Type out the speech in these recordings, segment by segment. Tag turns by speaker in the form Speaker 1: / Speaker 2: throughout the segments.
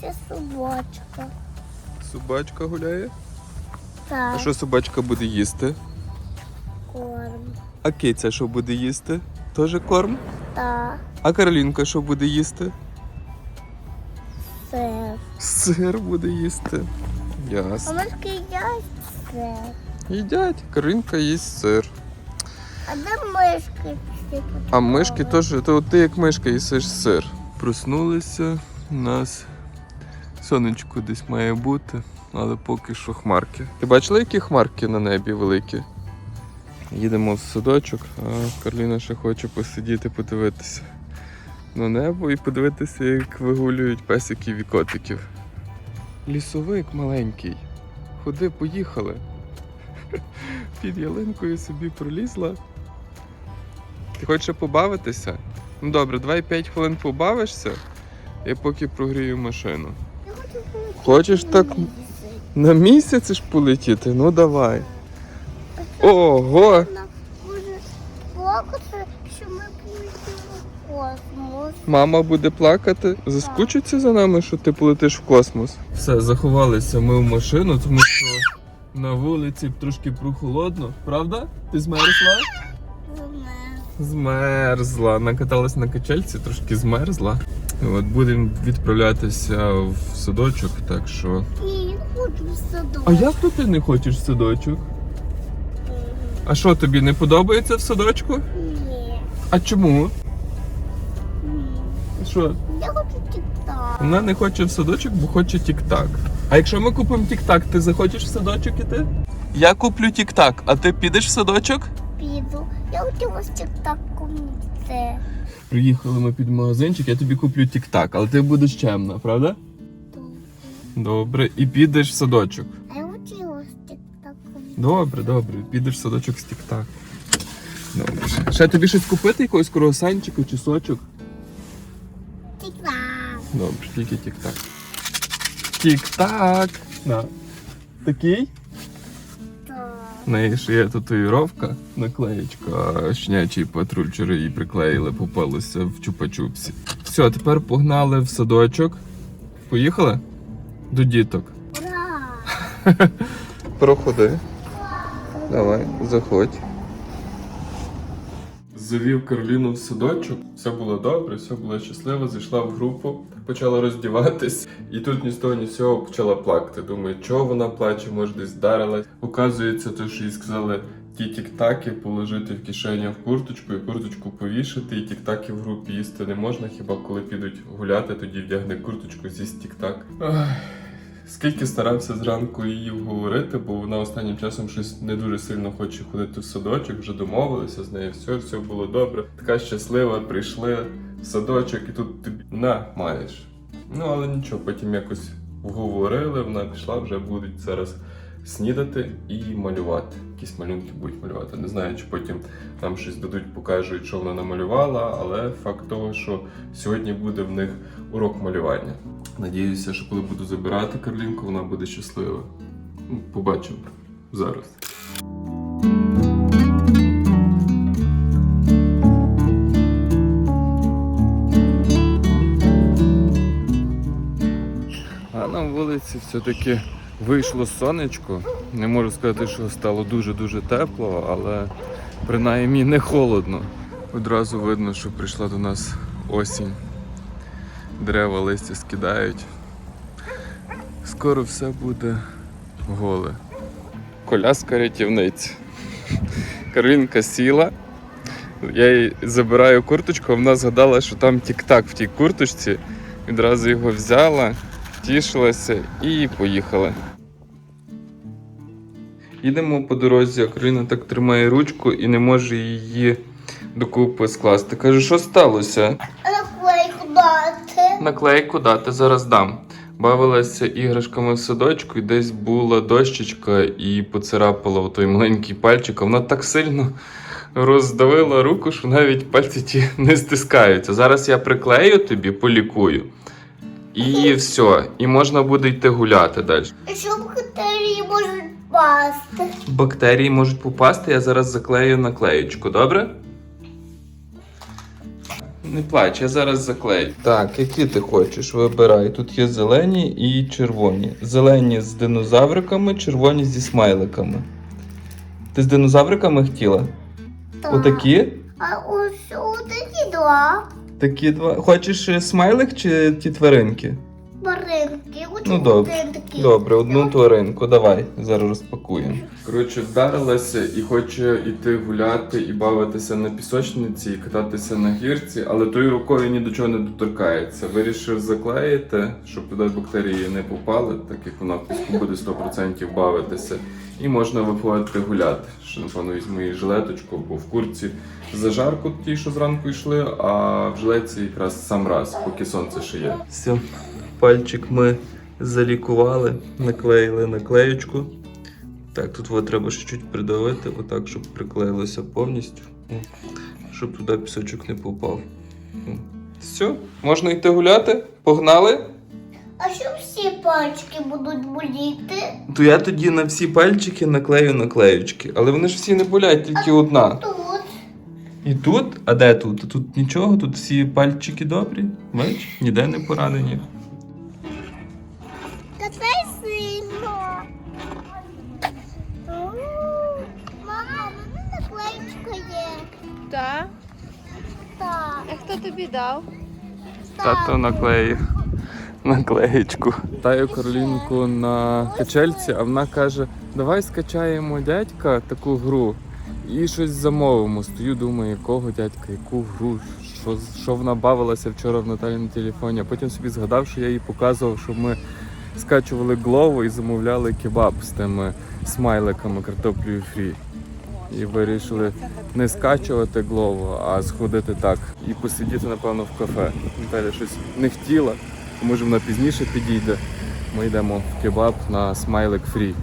Speaker 1: Це собачка.
Speaker 2: Собачка гуляє.
Speaker 1: Так,
Speaker 2: А що собачка буде їсти?
Speaker 1: корм.
Speaker 2: А киця що буде їсти? Тоже корм?
Speaker 1: Так,
Speaker 2: А Каролінка що буде їсти?
Speaker 1: сир.
Speaker 2: Сир буде їсти. Ясно.
Speaker 1: А мишки їдять сир.
Speaker 2: Їдять. Каролінка їсть сир.
Speaker 1: А де мишки
Speaker 2: А мишки теж, то ти як мишка їсиш сир. Проснулися, у нас сонечко десь має бути, але поки що хмарки. Ти бачила, які хмарки на небі великі? Їдемо в садочок, а Карліна ще хоче посидіти, подивитися на небо і подивитися, як вигулюють песиків і котиків. Лісовик маленький. Ходи, поїхали. Під ялинкою собі пролізла. Ти хочеш побавитися? Ну добре, давай 5 хвилин побавишся, я поки прогрію машину. Хочеш так на місяць ж полетіти? Ну давай. Ого!
Speaker 1: Плакати, що ми полетіли в космос.
Speaker 2: Мама буде плакати. Заскучиться за нами, що ти полетиш в космос. Все, заховалися ми в машину, тому що на вулиці трошки прохолодно. Правда? Ти змерзла? Змерзла. Накаталась на качельці, трошки змерзла. От будемо відправлятися в садочок, так що.
Speaker 1: Ні, я не хочу в садок.
Speaker 2: А як то ти не хочеш в садочок? А що тобі не подобається в садочку?
Speaker 1: Ні.
Speaker 2: А чому?
Speaker 1: Ні.
Speaker 2: Що?
Speaker 1: Я хочу тік-так.
Speaker 2: Вона не хоче в садочок, бо хоче тік-так. А якщо ми купимо тік-так, ти захочеш в садочок іти? Я куплю тік-так, а ти підеш в садочок?
Speaker 1: Піду. Я хотіла з тік-таком йти.
Speaker 2: Приїхали ми під магазинчик, я тобі куплю тік-так, але ти будеш чемна, правда? Добре, і підеш в садочок.
Speaker 1: А я хотіла з тік-таком.
Speaker 2: Добре, добре, підеш в садочок з тік-так. Добре. Ще тобі щось купити, якогось круасанчику чи сочок?
Speaker 1: Тік-так.
Speaker 2: Добре, тільки тік-так. Тік-так. На. Такий? В неї ж є татуїровка, наклеєчка, щенячий патруль вчора її приклеїли, попалося в чупа-чупсі. Все, тепер погнали в садочок. Поїхали? До діток.
Speaker 1: Ура!
Speaker 2: Проходи. Давай, заходь. Завів Кароліну в садочок, все було добре, все було щасливо, зайшла в групу, почала роздіватись, і тут ні з того, ні з цього почала плакати. Думаю, чого вона плаче, може десь вдарилась. Оказується, то, що їй сказали ті тік-таки положити в кишеню в курточку і курточку повішати, і тік-таки в групі їсти не можна, хіба коли підуть гуляти, тоді вдягне курточку, з'їсть тік-так. Скільки старався зранку її вговорити, бо вона останнім часом щось не дуже сильно хоче ходити в садочок, вже домовилися з нею, все, все було добре. Така щаслива, прийшли в садочок і тут тобі на маєш. Ну але нічого, потім якось вговорили, вона пішла, вже будуть зараз снідати і малювати. Якісь малюнки будуть малювати. Не знаю, чи потім нам щось дадуть, покажуть, що вона намалювала, але факт того, що сьогодні буде в них урок малювання. Надіюся, що коли буду забирати Карлінку, вона буде щаслива. Ну, Побачимо зараз. А на вулиці все-таки вийшло сонечко. Не можу сказати, що стало дуже-дуже тепло, але принаймні не холодно. Одразу видно, що прийшла до нас осінь. Дерева листя скидають. Скоро все буде голе. Коляска рятівниць. Каролінка сіла. Я їй забираю курточку, а вона згадала, що там тік-так в тій курточці. Відразу його взяла, тішилася і поїхали. Їдемо по дорозі, а Кароліна так тримає ручку і не може її докупи скласти. Каже, що сталося?
Speaker 1: Наклейку дати.
Speaker 2: Наклейку дати зараз дам. Бавилася іграшками в садочку, і десь була дощечка і поцарапала той маленький пальчик. А вона так сильно роздавила руку, що навіть пальці ті не стискаються. Зараз я приклею тобі, полікую. І все. І можна буде йти гуляти далі.
Speaker 1: Що бактерії можуть пасти?
Speaker 2: Бактерії можуть попасти, я зараз заклею наклеєчку, добре? Не плач, я зараз заклею. Так, які ти хочеш, вибирай. Тут є зелені і червоні. Зелені з динозавриками, червоні зі смайликами. Ти з динозавриками хотіла?
Speaker 1: Так.
Speaker 2: Отакі?
Speaker 1: А ось отакі два.
Speaker 2: Такі два. Хочеш е, смайлик чи ті тваринки?
Speaker 1: Баринки.
Speaker 2: Ну, добре. Добре, одну тваринку, давай, зараз розпакуємо. Коротше, вдарилася і хоче йти гуляти і бавитися на пісочниці і кататися на гірці, але тою рукою ні до чого не доторкається. Вирішив заклеїти, щоб туди бактерії не попали, так як вона буде 100% бавитися. І можна виходити гуляти. Ще, напевно, візьму її жилеточку, бо в курці зажарку ті, що зранку йшли, а в жилеці якраз сам раз, поки сонце ще є. Все, пальчик ми залікували, наклеїли наклеючку. Так, тут от треба ще чуть придавити, отак, щоб приклеїлося повністю. Щоб туди пісочок не попав. Все, можна йти гуляти? Погнали?
Speaker 1: А що всі пальчики будуть боліти?
Speaker 2: То я тоді на всі пальчики наклею наклеючки. Але вони ж всі не болять, тільки одна.
Speaker 1: Тут.
Speaker 2: І тут? А де тут? Тут нічого, тут всі пальчики добрі. Бач, ніде не поранені.
Speaker 3: Так. А хто тобі дав?
Speaker 2: Тато наклеїв наклеєчку. Таю Каролінку на качельці, а вона каже: давай скачаємо дядька таку гру і щось замовимо. Стою, думаю, якого дядька, яку гру, що, що вона бавилася вчора в Наталі на телефоні. А потім собі згадав, що я їй показував, що ми скачували глову і замовляли кебаб з тими смайликами картоплею фрі. І вирішили не скачувати глову, а сходити так і посидіти, напевно, в кафе. Наталя щось не хотіла, то може вона пізніше підійде. Ми йдемо в кебаб на смайлик фрі.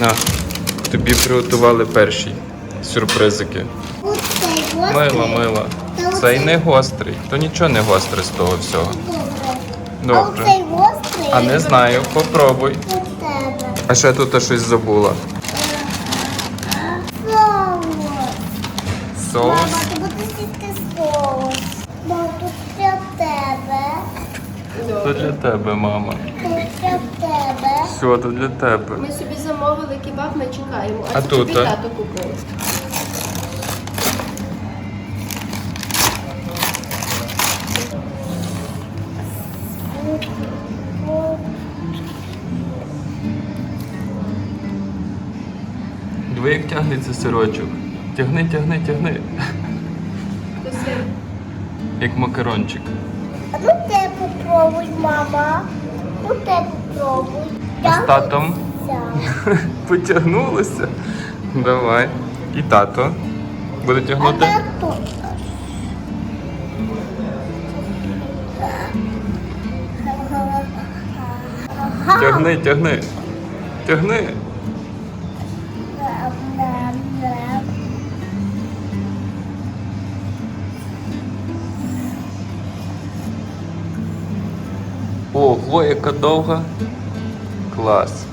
Speaker 1: На
Speaker 2: тобі приготували перші сюрпризики. Мило, мило.
Speaker 1: Та
Speaker 2: Цей не гострий, то нічого не гостре з того всього.
Speaker 1: Добре. А гострий.
Speaker 2: А не знаю, попробуй.
Speaker 1: У тебе.
Speaker 2: А ще тут щось забула.
Speaker 1: Соус.
Speaker 2: Соус.
Speaker 1: Мама, ти будеш їсти соус. Мам, тут для тебе.
Speaker 2: То для тебе, мама.
Speaker 1: Тут для тебе.
Speaker 2: Все, то для тебе.
Speaker 3: Ми собі замовили кебаб, ми чекаємо.
Speaker 2: А
Speaker 3: це
Speaker 2: тут,
Speaker 3: тобі
Speaker 2: а?
Speaker 3: тато купив.
Speaker 2: Диви, як тягнеться сирочок. Тягни, тягни, тягни. Як макарончик.
Speaker 1: А ну те попробуй, мама. Ну те попробуй.
Speaker 2: А з татом? Потягнулося. Давай. І тато. Буде тягнути? Тягни, тягни. Тягни. Ого, яка довга. Клас.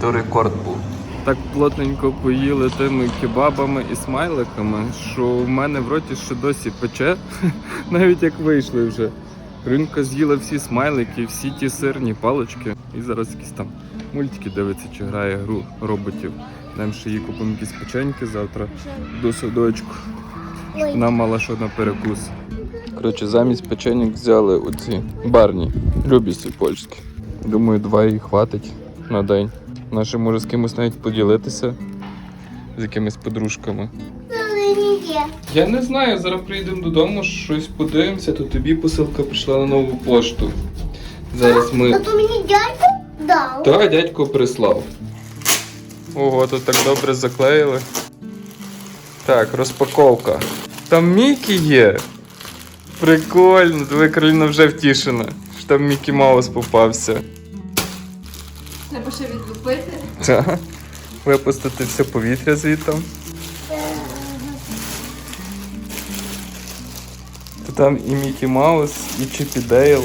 Speaker 2: То рекорд був. Так плотненько поїли тими кебабами і смайликами, що в мене в роті ще досі пече, навіть як вийшли вже. Ринка з'їла всі смайлики, всі ті сирні палички. І зараз якісь там мультики дивиться, чи грає гру роботів. Нам ще їй купимо якісь печеньки завтра до садочку. Вона мала що на перекус. Коротше, замість печеньок взяли оці барні, любісі польські. Думаю, два їй хватить на день. Наше може з кимось навіть поділитися, з якимись подружками. Я не знаю, зараз прийдемо додому, щось подивимося, то тобі посилка прийшла на нову пошту. Зараз
Speaker 1: А то мені дядько дав.
Speaker 2: Та дядько прислав. Ого, тут так добре заклеїли. Так, розпаковка. Там Мікі є. Прикольно, диви, Кароліна вже втішена. Що там Мікі Маус попався.
Speaker 3: Треба ще відлупити.
Speaker 2: Так. Випустити все повітря звідти. То там і Мікі Маус, і Чіпі Дейл.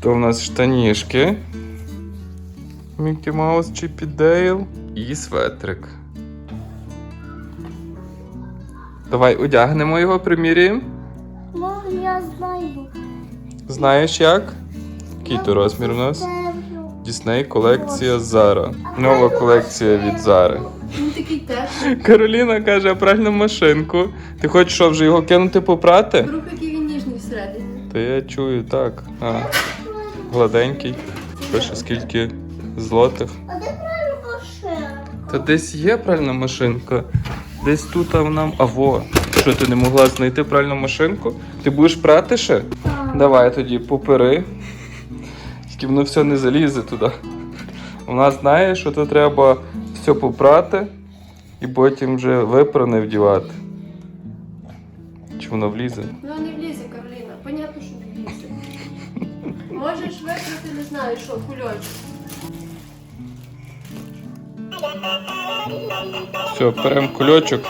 Speaker 2: То в нас штанішки. Мікі Маус, Чіпі Дейл і светрик. Давай одягнемо його, приміряємо.
Speaker 1: Ну, я знаю.
Speaker 2: Знаєш як? Який то розмір у нас? Дісней колекція Зара. Нова колекція від Зари.
Speaker 3: Він такий теплий.
Speaker 2: Кароліна каже, пральну машинку. Ти хочеш що, вже його кинути попрати?
Speaker 3: Який він ніжний всередині.
Speaker 2: Та я чую, так. А, гладенький. Пише скільки злотих.
Speaker 1: А де правильно машина?
Speaker 2: Та десь є пральна машинка. Десь тут а вона. А. Що ти не могла знайти пральну машинку? Ти будеш прати ще? Давай тоді попери. Тільки воно все не залізе туди. Вона знає, що то треба все попрати і потім вже випране вдівати. Чи воно влізе?
Speaker 3: Ну не влізе, Кароліна. Понятно, що не влізе. Можеш викрити, не знаю, що, кульочок.
Speaker 2: Все, беремо кульочок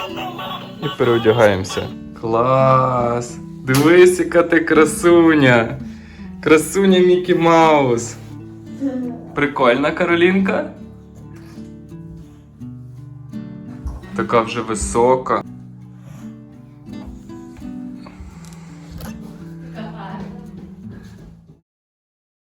Speaker 2: і переодягаємося. Клас! Дивись, яка ти красуня! Красуня Мікі Маус! Прикольна Каролінка? Така вже висока.